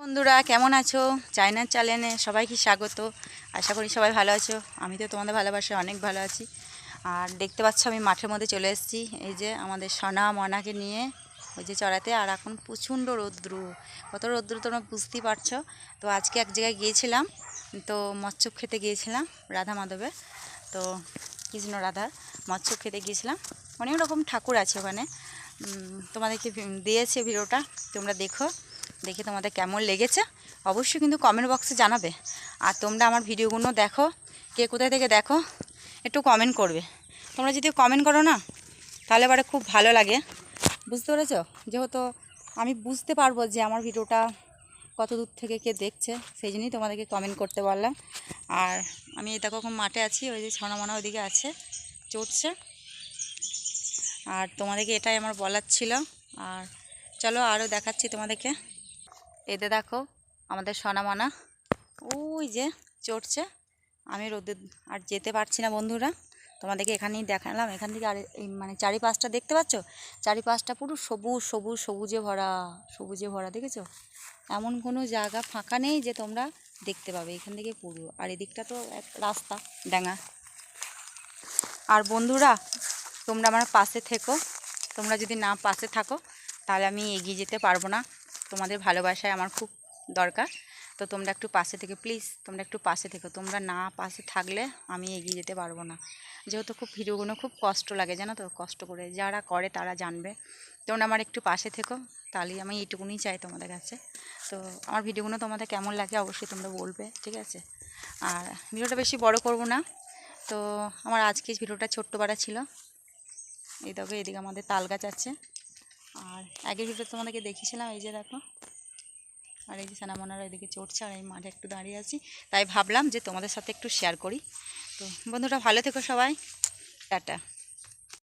বন্ধুরা, কেমন আছো? চায়নার চ্যানেলে সবাইকে স্বাগত। আশা করি সবাই ভালো আছো। আমি তো তোমাদের ভালোবাসে অনেক ভালো আছি। আর দেখতে পাচ্ছ, আমি মাঠের মধ্যে চলে এসেছি। এই যে আমাদের সোনা মনাকে নিয়ে ওই যে চড়াতে। আর এখন প্রচণ্ড রৌদ্র। কত রৌদ্র তোমরা বুঝতেই পারছ। তো আজকে এক জায়গায় গিয়েছিলাম। তো মৎস্য খেতে গিয়েছিলাম রাধা মাধবে তো কৃষ্ণ রাধার মৎস্য খেতে গিয়েছিলাম। অনেক রকম ঠাকুর আছে ওখানে। তোমাদেরকে দিয়েছে ভিডিওটা। তোমরা দেখো। দেখে তোমাদের কেমন লেগেছে, অবশ্যই কিন্তু কমেন্ট বক্সে জানাবে। আর তোমরা আমার ভিডিওগুলো দেখো, কে কোথায় থেকে দেখো, একটু কমেন্ট করবে। তোমরা যদি কমেন্ট করো না, তাহলে এবারে খুব ভালো লাগে। বুঝতে পেরেছ? যেহেতু আমি বুঝতে পারব যে আমার ভিডিওটা কত দূর থেকে কে দেখছে, সেই জন্যই তোমাদেরকে কমেন্ট করতে পারলাম। আর আমি এটা কখন মাঠে আছি, ওই যে ছনা মনা ওইদিকে আছে, চড়ছে। আর তোমাদেরকে এটাই আমার বলার ছিল। আর চলো আরও দেখাচ্ছি তোমাদেরকে। এতে দেখো, আমাদের সোনামানা। ওই যে চড়ছে। আমি রোদে আর যেতে পারছি না বন্ধুরা। তোমাদেরকে এখানেই দেখালাম। এখান থেকে আর মানে চারিপাশটা দেখতে পাচ্ছ? চারিপাশটা পুরো সবুজ সবুজ, সবুজে ভরা সবুজে ভরা, দেখেছ? এমন কোনো জায়গা ফাঁকা নেই যে তোমরা দেখতে পাবে। এখান থেকে পুরো। আর এদিকটা তো এক রাস্তা, ডাঙা। আর বন্ধুরা, তোমরা আমার পাশে থেকো। তোমরা যদি না পাশে থাকো, তাহলে আমি এগিয়ে যেতে পারব না। তোমাদের ভালোবাসায় আমার খুব দরকার। তো তোমরা একটু পাশে থেকে প্লিজ তোমরা একটু পাশে থেকো। তোমরা না পাশে থাকলে আমি এগিয়ে যেতে পারব না। যেহেতু খুব ভিডিওগুলো খুব কষ্ট লাগে, জানো তো? কষ্ট করে যারা করে তারা জানবে। তোমরা আমার একটু পাশে থেকো, তাহলেই আমি এইটুকুনি চাই তোমাদের কাছে। তো আমার ভিডিওগুলো তোমাদের কেমন লাগে অবশ্যই তোমরা বলবে, ঠিক আছে? আর ভিডিওটা বেশি বড় করব না। তো আমার আজকে ভিডিওটা ছোট্ট বাড়া ছিল। এই দেখো, এদিকে আমাদের তাল গাছ আছে। আর আগের ভিডিও তোমাদেরকে দেখিয়েছিলাম, এই যে দেখো। আর এই যে সানামোনারা এদিকে চড়ছে আর এই মাঠে একটু দাঁড়িয়ে আছি। তাই ভাবলাম যে তোমাদের সাথে একটু শেয়ার করি। তো বন্ধুরা, ভালো থেকো সবাই। টাটা।